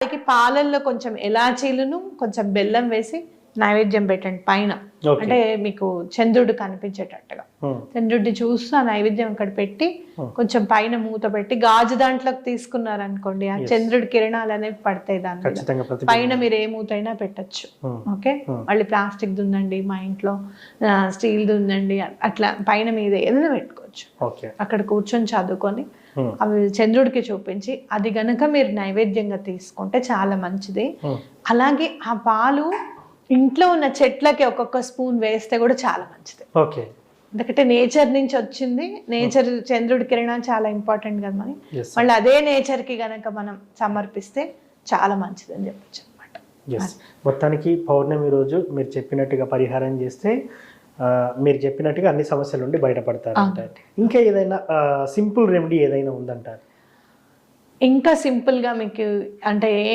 దానికి పాలల్లో కొంచెం ఎలాచీలను కొంచెం బెల్లం వేసి నైవేద్యం పెట్టండి పైన. అంటే మీకు చంద్రుడు కనిపించేటట్టుగా. చంద్రుడిని చూస్తూ ఆ నైవేద్యం అక్కడ పెట్టి. కొంచెం పైన మూత పెట్టి గాజు దాంట్లోకి తీసుకున్నారనుకోండి ఆ. చంద్రుడి కిరణాలు అనేవి పడతాయి దాని పైన మీరు ఏ మూత అయినా పెట్టచ్చు ఓకే. మళ్ళీ ప్లాస్టిక్ ఉందండి మా ఇంట్లో స్టీల్ ఉందండి అట్లా పైన మీద ఏదైనా పెట్టుకోవచ్చు. అక్కడ కూర్చొని చదువుకొని అవి చంద్రుడికి చూపించి అది గనక మీరు నైవేద్యంగా తీసుకుంటే చాలా మంచిది. అలాగే ఆ పాలు ఇంట్లో ఉన్న చెట్లకి ఒక్కొక్క స్పూన్ వేస్తే కూడా చాలా మంచిది. ఓకే. ఎందుకంటే నేచర్ నుంచి వచ్చింది. నేచర్ చంద్రుడి కిరణాలు చాలా ఇంపార్టెంట్ కదా మరి. మళ్ళీ అదే నేచర్కి గనక మనం సమర్పిస్తే చాలా మంచిది అని చెప్పొచ్చు అనమాట ఎస్ మొత్తానికి పౌర్ణమి రోజు మీరు చెప్పినట్టుగా పరిహారం చేస్తే మీరు చెప్పినట్టుగా అన్ని సమస్యల నుండి బయటపడతారు అంటారు. ఇంకా ఏదైనా సింపుల్ రెమెడీ ఏదైనా ఉందంటారు? ఇంకా సింపుల్గా మీకు అంటే